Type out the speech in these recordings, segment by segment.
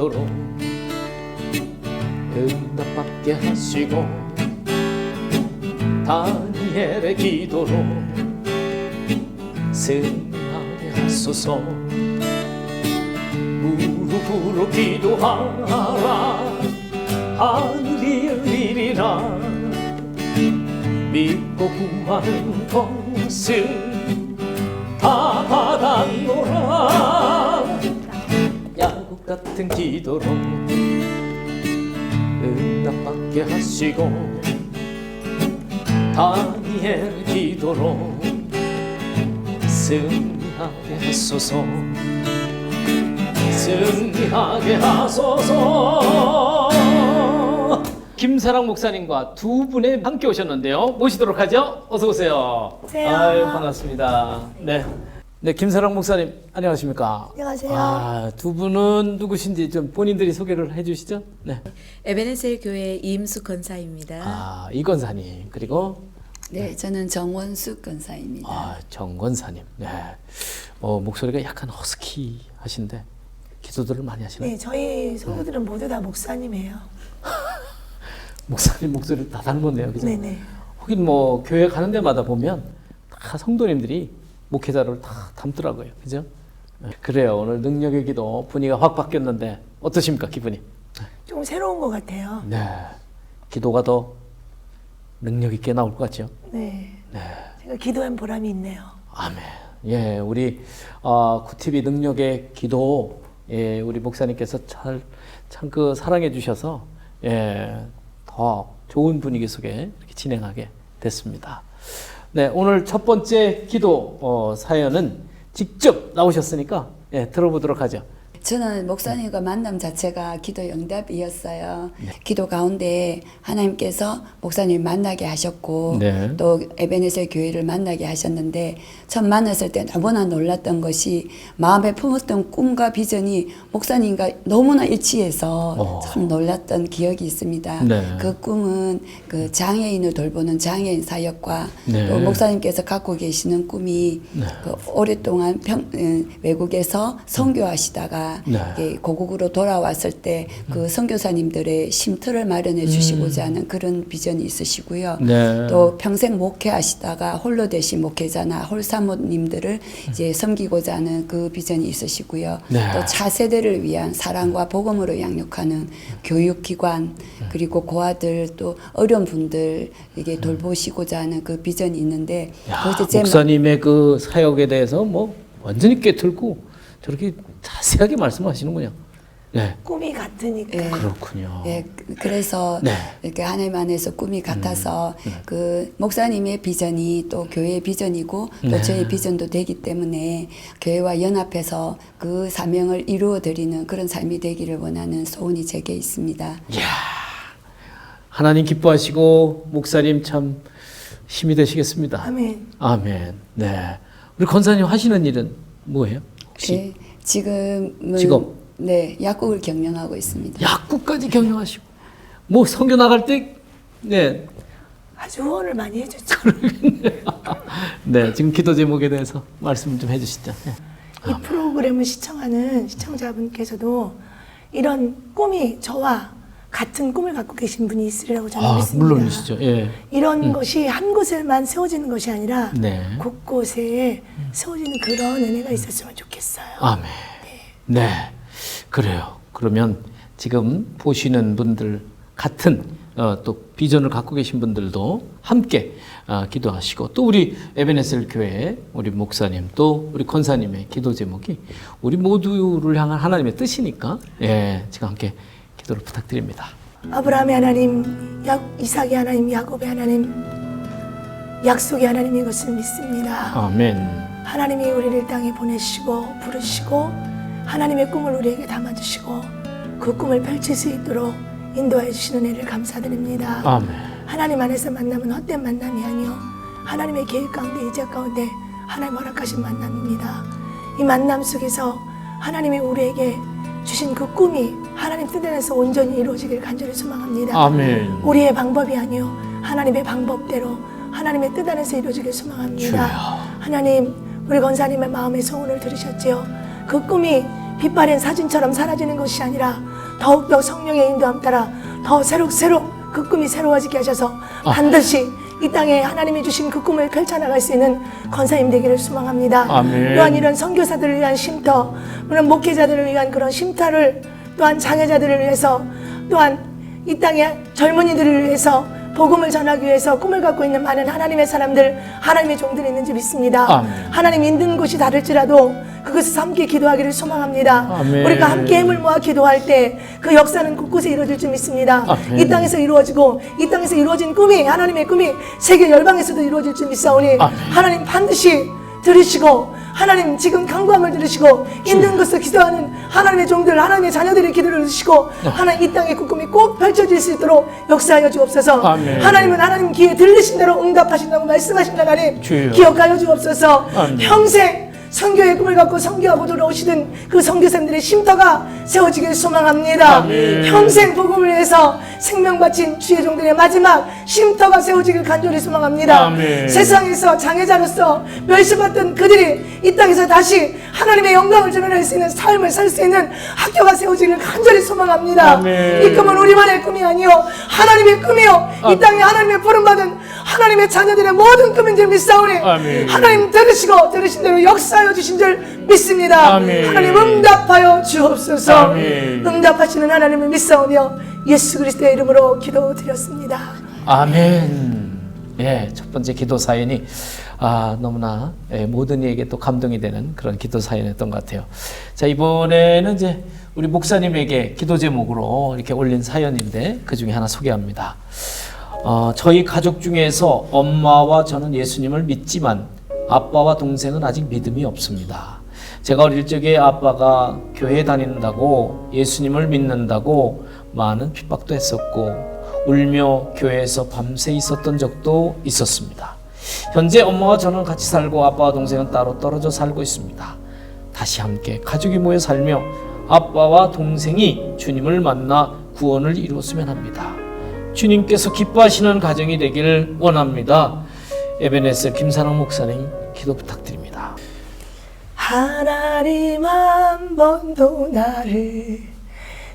기도로 응답받게 하시고 다니엘의 기도로 승하게 하소서. 무릎으로 기도하라. 하늘이 열리리라. 믿고 구하는 것은 다 받았노라 같은 기도로 응답받게 하시고 다니엘 기도로 승리하게 하소서. 승리하게 하소서. 김사랑 목사님과 두 분의 함께 오셨는데요. 모시도록 하죠. 어서 오세요. 안녕하세요. 아유 반갑습니다. 네. 네 김사랑 목사님 안녕하십니까 안녕하세요. 아, 두 분은 누구신지 좀 본인들이 소개를 해 주시죠 네. 에베네셀 교회 이임숙 건사입니다. 아 이건사님 그리고 네, 저는 정원숙 건사입니다. 아, 정 권사님. 네. 어, 목소리가 약간 허스키 하신데 기도들을 많이 하시나요? 네, 저희 성도들은 모두 다 목사님이에요. 목사님 목소리를 다 닮았네요. 그죠? 네네. 하긴 뭐 교회 가는 데마다 보면 다 성도님들이 목회자를 다 닮더라고요. 그죠? 네. 그래요. 오늘 능력의 기도 분위기가 확 바뀌었는데 어떠십니까? 기분이? 좀 새로운 것 같아요. 네. 기도가 더 능력 있게 나올 것 같죠? 네. 네. 제가 기도한 보람이 있네요. 아멘. 예, 우리 어, 구티비 능력의 기도, 예, 우리 목사님께서 잘 참 그 사랑해 주셔서 예, 더 좋은 분위기 속에 이렇게 진행하게 됐습니다. 네, 오늘 첫 번째 기도 어, 사연은 직접 나오셨으니까 예, 들어보도록 하죠. 저는 목사님과 만남 자체가 기도 응답이었어요. 기도 가운데 하나님께서 목사님 만나게 하셨고 네. 또 에베네셀 교회를 만나게 하셨는데 처음 만났을 때 너무나 놀랐던 것이 마음에 품었던 꿈과 비전이 목사님과 너무나 일치해서 어. 참 놀랐던 기억이 있습니다. 네. 그 꿈은 그 장애인을 돌보는 장애인 사역과 네. 또 목사님께서 갖고 계시는 꿈이 그 오랫동안 평, 음, 외국에서 선교하시다가 네. 이게 고국으로 돌아왔을 때 그 선교사님들의 쉼터를 마련해 주시고자 하는 그런 비전이 있으시고요. 음. 네. 또 평생 목회하시다가 홀로 되신 목회자나 홀사모님들을 이제 섬기고자 하는 그 비전이 있으시고요. 네. 또 차세대를 위한 사랑과 복음으로 양육하는 교육기관 그리고 고아들 또 어려운 분들 이게 돌보시고자 하는 그 비전이 있는데 야, 목사님의 그 사역에 대해서 뭐 완전히 꿰뚫고 저렇게 자세하게 말씀하시는군요. 네, 꿈이 같으니까. 예. 그렇군요. 예, 그- 그래서 네. 이렇게 하나님 안에서 꿈이 같아서 그 목사님의 비전이 또 교회의 비전이고 또 네. 저의 비전도 되기 때문에 교회와 연합해서 그 사명을 이루어 드리는 그런 삶이 되기를 원하는 소원이 제게 있습니다. 이야, 하나님 기뻐하시고 목사님 참 힘이 되시겠습니다. 아멘. 아멘. 네. 우리 권사님 하시는 일은 뭐예요? 혹시 예, 지금은 직업? 네 약국을 경영하고 있습니다. 약국까지 경영하시고 뭐 선교 나갈 때 네. 아주 후원을 많이 해줬죠. 네, 지금 기도 제목에 대해서 말씀 좀 해주시죠. 네. 이 프로그램을 시청하는 시청자분께서도 이런 꿈이 저와 같은 꿈을 갖고 계신 분이 있으리라고 저는 아, 믿습니다. 물론이시죠. 예. 이런 것이 한 곳에만 세워지는 것이 아니라 네. 곳곳에 세워지는 그런 은혜가 있었으면 좋겠어요. 아멘. 네. 그래요. 그러면 지금 보시는 분들 같은 어, 또 비전을 갖고 계신 분들도 함께 어, 기도하시고 또 우리 에베네셀 교회 우리 목사님 또 우리 권사님의 기도 제목이 우리 모두를 향한 하나님의 뜻이니까 예, 지금 함께 기도를 부탁드립니다. 아브라함의 하나님, 야, 이삭의 하나님, 야곱의 하나님, 약속의 하나님인 것을 믿습니다. 아멘. 하나님이 우리를 땅에 보내시고 부르시고 하나님의 꿈을 우리에게 담아주시고 그 꿈을 펼칠 수 있도록 인도해 주시는 은혜를 감사드립니다. 아멘. 하나님 안에서 만남은 헛된 만남이 아니요 하나님의 계획 가운데 이적 가운데 하나님 허락하신 만남입니다. 이 만남 속에서 하나님이 우리에게 주신 그 꿈이 하나님 뜻 안에서 온전히 이루어지길 간절히 소망합니다. 아멘. 우리의 방법이 아니요 하나님의 방법대로 하나님의 뜻 안에서 이루어지길 소망합니다. 주여. 하나님 우리 권사님의 마음의 소원을 들으셨지요. 그 꿈이 빛바랜 사진처럼 사라지는 것이 아니라 더욱더 성령의 인도함 따라 더 새록새록 그 꿈이 새로워지게 하셔서 반드시 이 땅에 하나님이 주신 그 꿈을 펼쳐나갈 수 있는 권사님 되기를 소망합니다. 아멘. 또한 이런 선교사들을 위한 쉼터, 물론 목회자들을 위한 그런 쉼터를 또한 장애자들을 위해서 또한 이 땅의 젊은이들을 위해서 복음을 전하기 위해서 꿈을 갖고 있는 많은 하나님의 사람들, 하나님의 종들이 있는지 믿습니다. 아멘. 하나님 있는 곳이 다를지라도 그것을 함께 기도하기를 소망합니다. 아멘. 우리가 함께 힘을 모아 기도할 때 그 역사는 곳곳에 이루어질 줄 믿습니다. 아멘. 이 땅에서 이루어지고 이 땅에서 이루어진 꿈이 하나님의 꿈이 세계 열방에서도 이루어질 줄 믿사오니 아멘. 하나님 반드시 들으시고 하나님 지금 강구함을 들으시고 있는 것을 기도하는 하나님의 종들 하나님의 자녀들의 기도를 들으시고 하나님 이 땅의 그 꿈이 꼭 펼쳐질 수 있도록 역사하여 주옵소서 아멘. 하나님은 하나님 귀에 들리신 대로 응답하신다고 말씀하신 하나님 주여. 기억하여 주옵소서 아멘. 평생 선교의 꿈을 갖고 선교하고 돌아오시는 그 선교사님들의 쉼터가 세워지길 소망합니다. 아멘. 평생 복음을 위해서 생명 바친 주의 종들의 마지막 쉼터가 세워지길 간절히 소망합니다. 아멘. 세상에서 장애자로서 멸시받던 그들이 이 땅에서 다시 하나님의 영광을 전할 수 있는 삶을 살 수 있는 학교가 세워지길 간절히 소망합니다. 아멘. 이 꿈은 우리만의 꿈이 아니요 하나님의 꿈이요 이 땅에 하나님의 부름받은 하나님의 자녀들의 모든 꿈인 줄 믿사오니 아멘. 하나님 들으시고 들으신 대로 역사 하여 주신 줄 믿습니다. 아멘. 하나님 응답하여 주옵소서. 아멘. 응답하시는 하나님을 믿사오며 예수 그리스도의 이름으로 기도드렸습니다. 아멘. 예, 첫 번째 기도 사연이 아, 너무나 예, 모든 이에게 또 감동이 되는 그런 기도 사연이었던 것 같아요. 자, 이번에는 이제 우리 목사님에게 기도 제목으로 이렇게 올린 사연인데 그 중에 하나 소개합니다. 어, 저희 가족 중에서 엄마와 저는 예수님을 믿지만 아빠와 동생은 아직 믿음이 없습니다. 제가 어릴 적에 아빠가 교회 다닌다고 예수님을 믿는다고 많은 핍박도 했었고 울며 교회에서 밤새 있었던 적도 있었습니다. 현재 엄마와 저는 같이 살고 아빠와 동생은 따로 떨어져 살고 있습니다. 다시 함께 가족이 모여 살며 아빠와 동생이 주님을 만나 구원을 이루었으면 합니다. 주님께서 기뻐하시는 가정이 되기를 원합니다. 에베네스 김사랑 목사님 기도 부탁드립니다. 하나님 한 번도 나를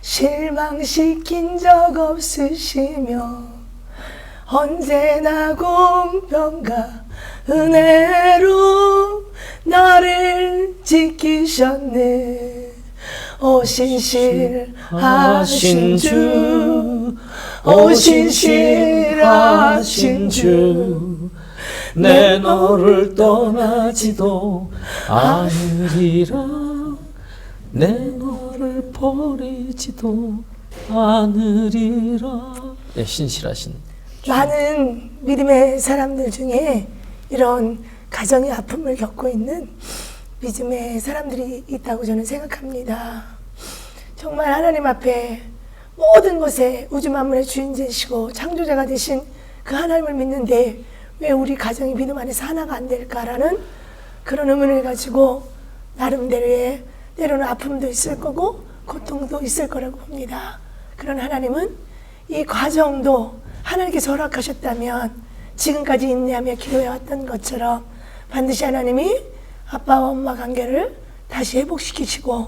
실망시킨 적 없으시며 언제나 공평과 은혜로 나를 지키셨네. 오신실하신 주 오신실하신 주 내 너를 떠나지도 않으리라. 내 너를 버리지도 않으리라. 네, 신실하신 많은 믿음의 사람들 중에 이런 가정의 아픔을 겪고 있는 믿음의 사람들이 있다고 저는 생각합니다. 정말 하나님 앞에 모든 것에 우주 만물의 주인 되시고 창조자가 되신 그 하나님을 믿는데 왜 우리 가정이 믿음 안에서 하나가 안 될까라는 그런 의문을 가지고 나름대로의 때로는 아픔도 있을 거고 고통도 있을 거라고 봅니다. 그런 하나님은 이 과정도 하나님께서 허락하셨다면 지금까지 인내하며 기도해왔던 것처럼 반드시 하나님이 아빠와 엄마 관계를 다시 회복시키시고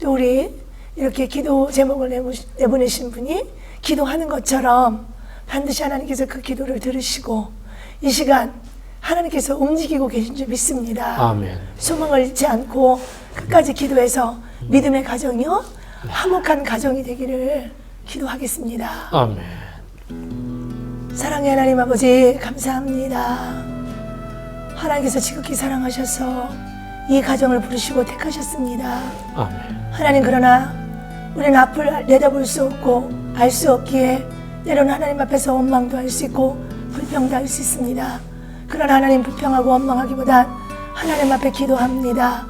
또 우리 이렇게 기도 제목을 내보내신 분이 기도하는 것처럼 반드시 하나님께서 그 기도를 들으시고 이 시간 하나님께서 움직이고 계신 줄 믿습니다. 아멘 소망을 잃지 않고 끝까지 기도해서 믿음의 가정이요 화목한 가정이 되기를 기도하겠습니다. 아멘 사랑의 하나님 아버지 감사합니다. 하나님께서 지극히 사랑하셔서 이 가정을 부르시고 택하셨습니다. 아멘 하나님 그러나 우리는 앞을 내다볼 수 없고 알 수 없기에 때로는 하나님 앞에서 원망도 할 수 있고 불평도 할수 있습니다. 그러나 하나님 불평하고 원망하기보단 하나님 앞에 기도합니다.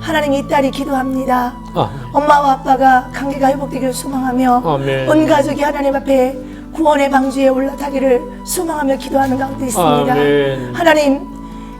하나님 이 딸이 기도합니다. 아멘 엄마와 아빠가 관계가 회복되기를 소망하며 아멘. 온 가족이 하나님 앞에 구원의 방주에 올라타기를 소망하며 기도하는 가운데 있습니다. 아멘. 하나님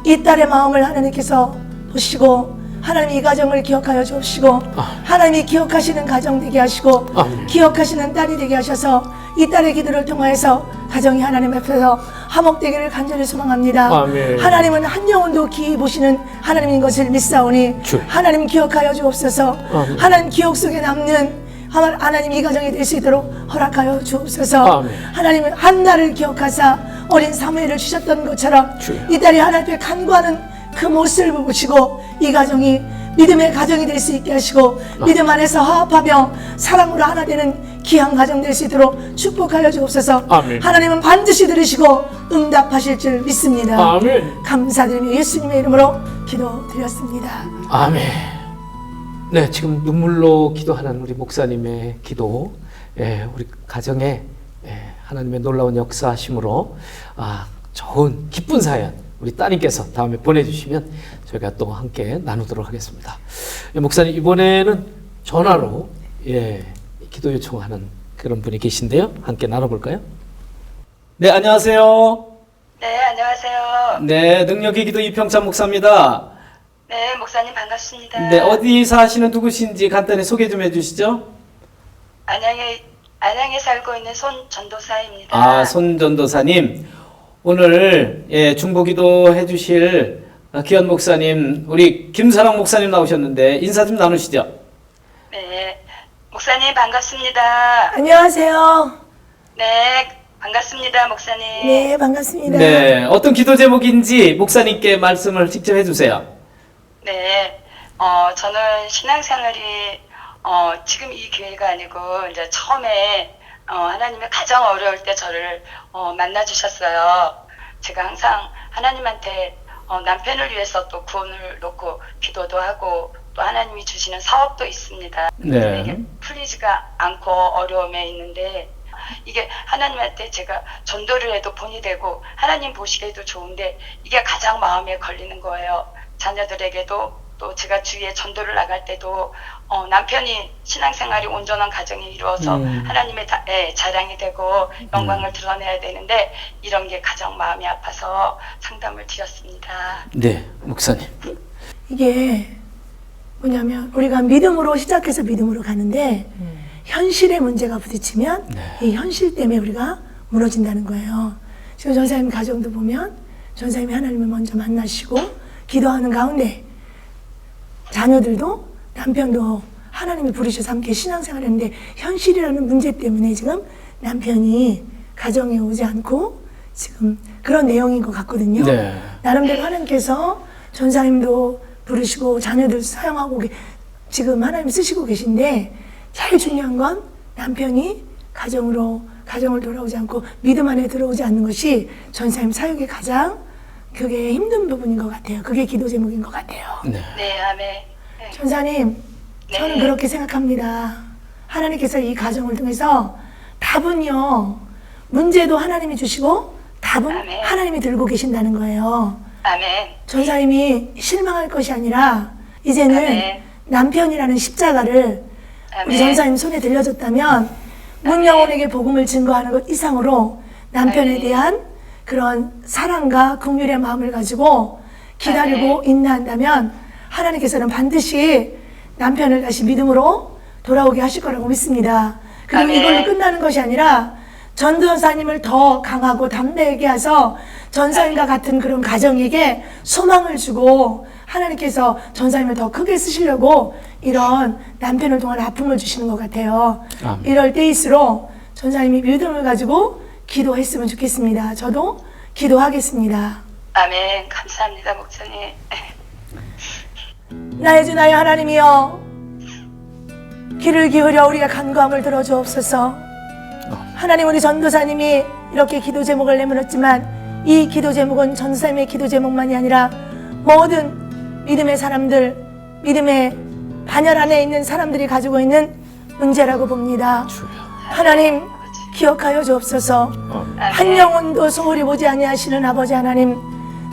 이 딸의 마음을 하나님께서 보시고 하나님 이 가정을 기억하여 주옵시고 하나님이 기억하시는 가정 되게 하시고 아멘. 기억하시는 딸이 되게 하셔서 이 딸의 기도를 통하여서 가정이 하나님 앞에서 화목되기를 간절히 소망합니다. 아멘. 하나님은 한 영혼도 기이 보시는 하나님인 것을 믿사오니 주. 하나님 기억하여 주옵소서. 아멘. 하나님 기억 속에 남는 하나- 하나님 이 가정이 될 수 있도록 허락하여 주옵소서. 아멘. 하나님은 한나를 기억하사 어린 사무엘을 주셨던 것처럼 주여. 이 딸이 하나님 앞에 간구하는 그 모습을 보시고 이 가정이 믿음의 가정이 될 수 있게 하시고 믿음 안에서 화합하며 사랑으로 하나 되는 귀한 가정 될 수 있도록 축복하여 주옵소서. 아멘. 하나님은 반드시 들으시고 응답하실 줄 믿습니다. 아멘. 감사드리며 예수님의 이름으로 기도드렸습니다. 아멘. 네, 지금 눈물로 기도하는 우리 목사님의 기도, 예, 우리 가정에 예, 하나님의 놀라운 역사하심으로 아, 좋은 기쁜 사연 우리 따님께서 다음에 보내주시면 저희가 또 함께 나누도록 하겠습니다. 예, 목사님 이번에는 전화로 예, 기도 요청하는 그런 분이 계신데요. 함께 나눠볼까요? 네, 안녕하세요. 네, 안녕하세요. 네, 능력의 기도 이평찬 목사입니다. 네, 목사님 반갑습니다. 네, 어디 사시는 누구신지 간단히 소개 좀 해주시죠. 안양에 안양에 살고 있는 손 전도사입니다. 아, 손 전도사님. 오늘, 예, 중보기도 해주실 아, 기현 목사님, 우리 김사랑 목사님 나오셨는데 인사 좀 나누시죠. 네, 목사님 반갑습니다. 안녕하세요. 네, 반갑습니다, 목사님. 네, 반갑습니다. 네, 어떤 기도 제목인지 목사님께 말씀을 직접 해주세요. 네, 어, 저는 신앙생활이 어, 지금 이 기회가 아니고 이제 처음에 어, 하나님의 가장 어려울 때 저를 어, 만나 주셨어요. 제가 항상 하나님한테 어, 남편을 위해서 또 구원을 놓고 기도도 하고 또 하나님이 주시는 사업도 있습니다. 네. 이게 풀리지가 않고 어려움에 있는데 이게 하나님한테 제가 전도를 해도 본이 되고 하나님 보시기에도 좋은데 이게 가장 마음에 걸리는 거예요. 자녀들에게도 또 제가 주위에 전도를 나갈 때도 어, 남편이 신앙생활이 온전한 가정이 이루어서 음. 하나님의 다- 예, 자랑이 되고 영광을 드러내야 되는데 이런 게 가장 마음이 아파서 상담을 드렸습니다. 네, 목사님. 이게 뭐냐면 우리가 믿음으로 시작해서 믿음으로 가는데 현실의 문제가 부딪히면 이 현실 때문에 우리가 무너진다는 거예요. 지금 전사님 가정도 보면 전사님이 하나님을 먼저 만나시고 기도하는 가운데 자녀들도 남편도 하나님이 부르셔서 함께 신앙생활을 했는데 현실이라는 문제 때문에 지금 남편이 가정에 오지 않고 지금 그런 내용인 것 같거든요. 네. 나름대로 하나님께서 전사님도 부르시고 자녀들 사용하고 계- 지금 하나님 쓰시고 계신데 제일 중요한 건 남편이 가정으로 가정을 돌아오지 않고 믿음 안에 들어오지 않는 것이 전사님 사역의 가장 그게 힘든 부분인 것 같아요. 그게 기도 제목인 것 같아요. 네. 네, 아멘. 네. 전사님, 저는 네. 그렇게 생각합니다. 하나님께서 이 가정을 통해서 답은요, 문제도 하나님이 주시고 답은 아멘. 하나님이 들고 계신다는 거예요. 아멘. 전사님이 실망할 것이 아니라 이제는 아멘. 남편이라는 십자가를 우리 아멘. 전사님 손에 들려줬다면 문영혼에게 복음을 증거하는 것 이상으로 남편에 아멘. 대한 그런 사랑과 긍휼의 마음을 가지고 기다리고 아멘. 인내한다면 하나님께서는 반드시 남편을 다시 믿음으로 돌아오게 하실 거라고 믿습니다. 그리고 아멘. 이걸로 끝나는 것이 아니라 전도사님을 더 강하고 담대하게 해서 전사님과 같은 그런 가정에게 소망을 주고 하나님께서 전사님을 더 크게 쓰시려고 이런 남편을 통한 아픔을 주시는 것 같아요. 아멘. 이럴 때일수록 전사님이 믿음을 가지고 기도했으면 좋겠습니다. 저도 기도하겠습니다. 아멘. 감사합니다, 목사님. 나의 주 나의 하나님이여 귀를 기울여 우리가 간구함을 들어주옵소서 하나님 우리 전도사님이 이렇게 기도 제목을 내밀었지만 이 기도 제목은 전도사님의 기도 제목만이 아니라 모든 믿음의 사람들 믿음의 반열 안에 있는 사람들이 가지고 있는 문제라고 봅니다 주여. 하나님 기억하여 주옵소서. 한 영혼도 소홀히 보지 아니하시는 아버지 하나님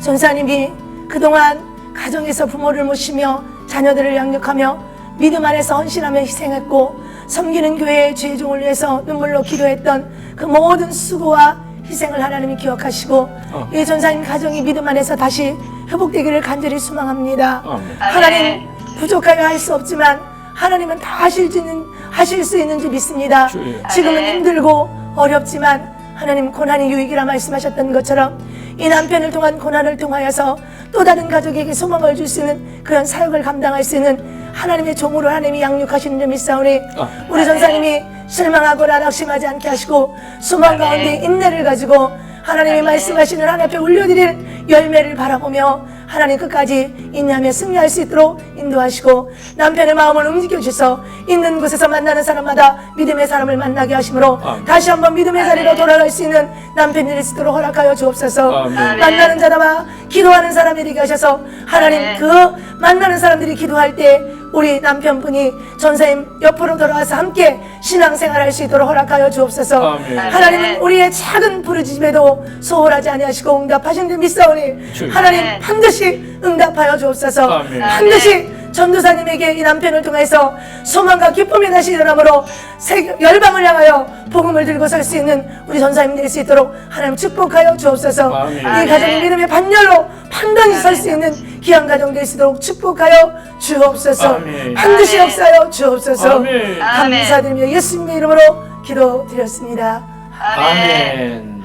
전사님이 그동안 가정에서 부모를 모시며 자녀들을 양육하며 믿음 안에서 헌신하며 희생했고 섬기는 교회의 주의 종을 위해서 눈물로 기도했던 그 모든 수고와 희생을 하나님이 기억하시고 이 전사님 가정이 믿음 안에서 다시 회복되기를 간절히 소망합니다. 하나님 부족하여 할 수 없지만 하나님은 다 하실 수 있는 하실 수 있는 줄 믿습니다. 주님. 지금은 아멘. 힘들고 어렵지만 하나님 고난이 유익이라 말씀하셨던 것처럼 이 남편을 통한 고난을 통하여서 또 다른 가족에게 소망을 줄 수 있는 그런 사역을 감당할 수 있는 하나님의 종으로 하나님이 양육하시는 줄 믿사오니 아. 우리 전사님이 실망하거나 낙심하지 않게 하시고 소망 가운데 인내를 가지고 하나님이 말씀하시는 하나님 앞에 올려드릴 열매를 바라보며 하나님 끝까지 인내하며 승리할 수 있도록 인도하시고 남편의 마음을 움직여 주셔서 있는 곳에서 만나는 사람마다 믿음의 사람을 만나게 하심으로 아멘. 다시 한번 믿음의 자리로 돌아갈 수 있는 남편이 될 수 있도록 허락하여 주옵소서 아멘. 만나는 자다와 기도하는 사람이 되게 하셔서 하나님 아멘. 그 만나는 사람들이 기도할 때 우리 남편분이 전사님 옆으로 돌아와서 함께 신앙생활 할 수 있도록 허락하여 주옵소서 아멘. 하나님은 우리의 작은 부르짖음에도 소홀하지 아니하시고 응답하신 줄 믿사오니 주님. 하나님. 반드시 응답하여 주옵소서 아멘. 반드시 전도사님에게 이 남편을 통해서 소망과 기쁨이 다시 일어나므로 세- 열방을 향하여 복음을 들고 설 수 있는 우리 전사님 될 수 있도록 하나님 축복하여 주옵소서 아멘. 이 가정이 믿음의 반열로 판단이 설 수 있는 귀한 가정 될 수 있도록 축복하여 주옵소서 아멘. 반드시. 역사여 주옵소서 아멘. 감사드리며 예수님의 이름으로 기도드렸습니다 아멘. 아멘.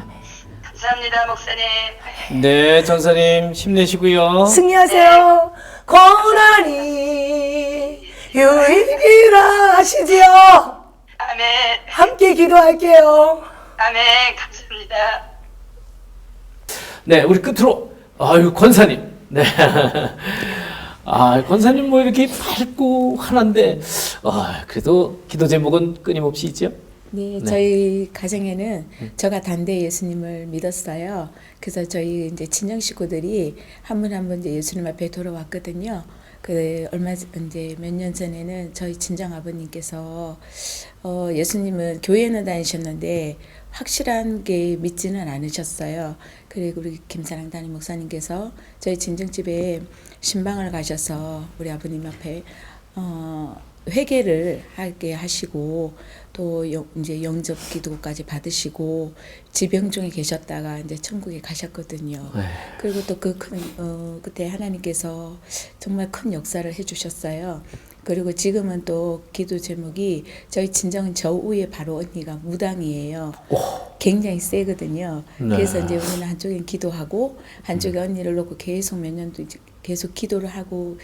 감사합니다, 목사님. 네, 전사님 힘내시고요. 승리하세요 고난이 유익이라 하시지요 아멘. 함께 기도할게요 아멘. 감사합니다. 네, 우리 끝으로 아유 권사님. 네. 아, 권사님 뭐 이렇게 밝고 환한데 아, 그래도 기도 제목은 끊임없이 있죠? 네, 네. 저희 가정에는 저가 단대 예수님을 믿었어요. 그래서 저희 이제 친정 식구들이 한 분 한 분 이제 예수님 앞에 돌아왔거든요. 그 얼마 전- 이제 몇 년 전에는 저희 친정 아버님께서 어 예수님은 교회는 다니셨는데 확실한 게 믿지는 않으셨어요. 그리고 우리 김사랑 담임 목사님께서 저희 친정집에 신방을 가셔서 우리 아버님 앞에 어 회개를 하게 하시고 또 영, 이제 영접 기도까지 받으시고 지병 중에 계셨다가 이제 천국에 가셨거든요. 네. 그리고 또 그 큰 어, 그때 하나님께서 정말 큰 역사를 해주셨어요. 그리고 지금은 또 기도 제목이 저희 친정은 저 위에 바로 언니가 무당이에요. 굉장히 세거든요. 네. 그래서 이제 우리는 한쪽엔 기도하고 한쪽에 언니를 놓고 계속 몇 년도 계속 기도를 하고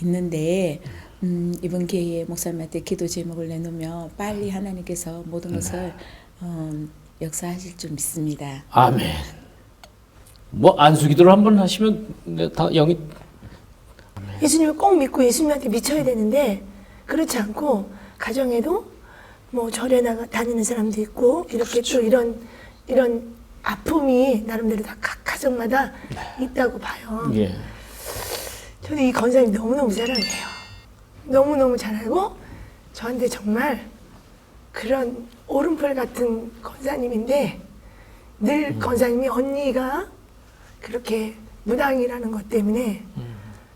있는데 음, 이번 기회에 목사님한테 기도 제목을 내놓으면 빨리 하나님께서 모든 것을 어, 역사하실 줄 믿습니다. 아멘. 뭐 안수 기도를 한번 하시면 네, 다 영이 예수님을 꼭 믿고 예수님한테 미쳐야 되는데 그렇지 않고 가정에도 뭐 절에 나가 다니는 사람도 있고 이렇게 또 이런 이런 아픔이 나름대로 다 각 가정마다 있다고 봐요. 예. 저는 이 건사님 너무너무 사랑해요. 너무너무 잘 알고 저한테 정말 그런 오른팔 같은 건사님인데 늘 건사님이 언니가 그렇게 무당이라는 것 때문에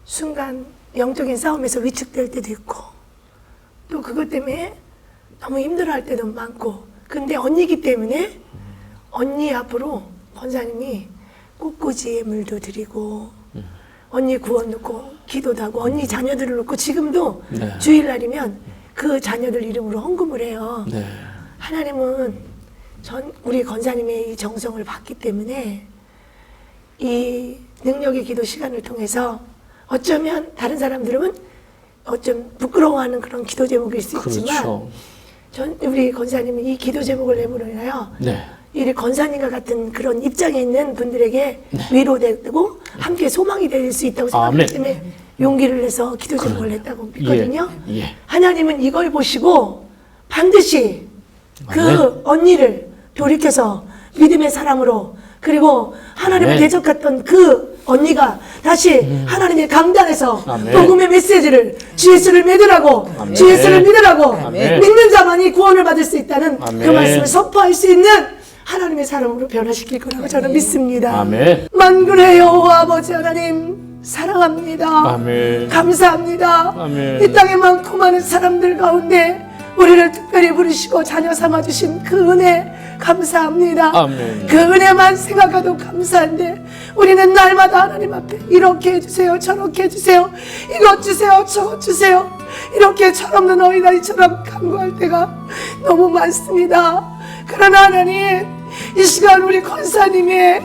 순간 영적인 싸움에서 위축될 때도 있고 또 그것 때문에 너무 힘들어할 때도 많고 근데 언니기 때문에 언니 앞으로 권사님이 꽃꽂이에 물도 드리고 언니 구원 놓고 기도도 하고 언니 자녀들을 놓고 지금도 네. 주일날이면 그 자녀들 이름으로 헌금을 해요. 네. 하나님은 전 우리 권사님의 이 정성을 봤기 때문에 이 능력의 기도 시간을 통해서 어쩌면 다른 사람들은 어쩜 부끄러워하는 그런 기도 제목일 수 있지만 그렇죠. 전 우리 권사님은 이 기도 제목을 내므로 인하여 네. 이 권사님과 같은 그런 입장에 있는 분들에게 위로되고 함께 소망이 될 수 있다고 아멘. 생각하기 때문에 용기를 내서 기도 제목을 냈다고 믿거든요. 예. 예. 하나님은 이걸 보시고 반드시 그 아멘. 언니를 돌이켜서 믿음의 사람으로 그리고 하나님을 아멘. 대적했던 그 언니가 다시 하나님의 강단에서 아멘. 복음의 메시지를 주 예수를 믿으라고 아멘. 주 예수를 믿으라고 아멘. 믿는 자만이 구원을 받을 수 있다는 그 아멘. 말씀을 선포할 수 있는 하나님의 사람으로 변화시킬 거라고 저는 믿습니다. 아멘. 만군의 여호와 아버지 하나님 사랑합니다. 아멘. 감사합니다. 아멘. 이 땅에 많고 많은 사람들 가운데 우리를 특별히 부르시고 자녀 삼아 주신 그 은혜 감사합니다. 아멘. 그 은혜만 생각해도 감사한데 우리는 날마다 하나님 앞에 이렇게 해주세요 저렇게 해주세요 이것 주세요 저것 주세요 이렇게 철없는 어린아이처럼 간구할 때가 너무 많습니다 그러나 하나님 이 시간 우리 권사님의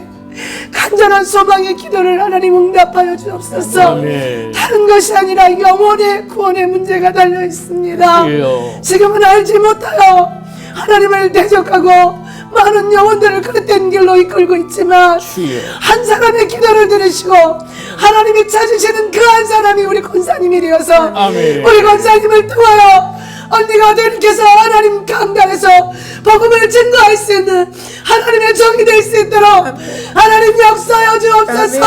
간절한 소망의 기도를 하나님 응답하여 주옵소서 아멘. 다른 것이 아니라 영혼의 구원의 문제가 달려 있습니다 주여. 지금은 알지 못하여 하나님을 대적하고 많은 영혼들을 그릇된 길로 이끌고 있지만 주여. 한 사람의 기도를 들으시고 하나님이 찾으시는 그 한 사람이 우리 권사님이 되어서 아멘. 우리 권사님을 통하여 언니가 되님께서 하나님 강단에서 복음을 증거할 수 있는 하나님의 종이 될 수 있도록 하나님 역사하여 주옵소서.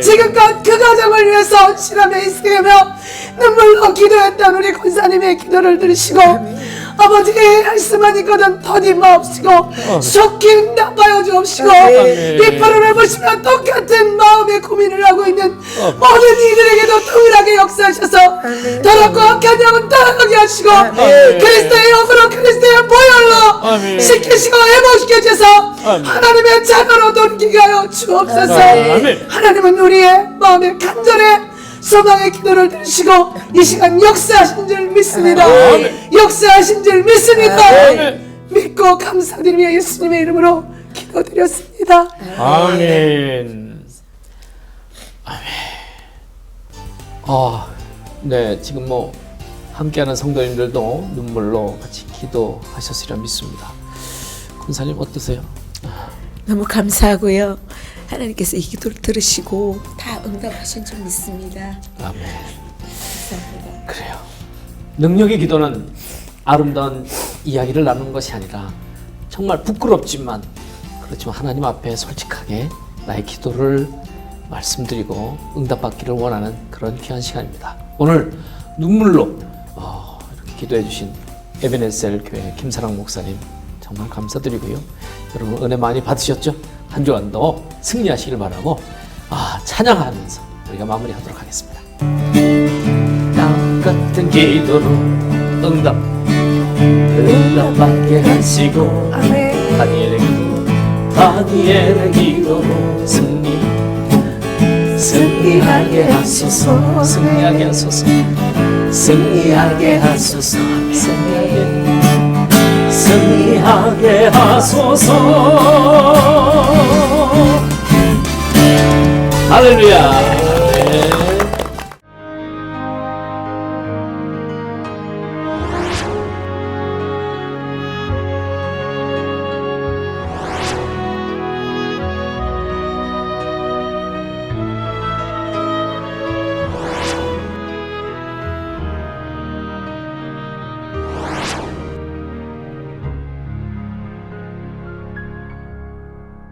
지금껏 그 가정을 위해서 헌신하며 인생하며 눈물로 기도했던 우리 권사님의 기도를 들으시고 아버지의 말씀만 있거든 터짐없이고 속히 응답하여 주옵시고 아멘. 이 프로를 보시면 똑같은 마음의 고민을 하고 있는 모든 이들에게도 동일하게 역사하셔서 더럽고 악한 영은 떠나가게 하시고 그리스도의 영으로 그리스도의 보혈로 아멘. 시키시고 회복시켜 주셔서 아멘. 하나님의 자녀로 돌리게 하여 주옵소서 아멘. 하나님은 우리의 마음의 간절에 소망의 기도를 들으시고 이 시간 역사하신 줄 믿습니다. 역사하신 줄 믿습니다. 아멘. 믿고 감사드리며 예수님의 이름으로 기도드렸습니다. 아멘. 아멘. 아, 네, 지금 뭐 함께하는 성도님들도 눈물로 같이 기도하셨으리라 믿습니다. 군사님 어떠세요? 너무 감사하고요. 하나님께서 이 기도를 들으시고 다 응답하신 줄 믿습니다. 아멘. 감사합니다. 그래요. 능력의 기도는 아름다운 이야기를 나누는 것이 아니라 정말 부끄럽지만 그렇지만 하나님 앞에 솔직하게 나의 기도를 말씀드리고 응답받기를 원하는 그런 귀한 시간입니다. 오늘 눈물로 어, 이렇게 기도해 주신 에베네셀 교회 김사랑 목사님 정말 감사드리고요. 여러분 은혜 많이 받으셨죠? 한 주간도 승리하시길 바라고 아, 찬양하면서 우리가 마무리하도록 하겠습니다. 같은 기도로 응답 응답받게 하시고. 다니엘의 기도 다니엘의 기도로 승리 승리하게 하소서 승리하게 하소서 승리하게 하소서 승리하게 승리하게 하소서. 할렐루야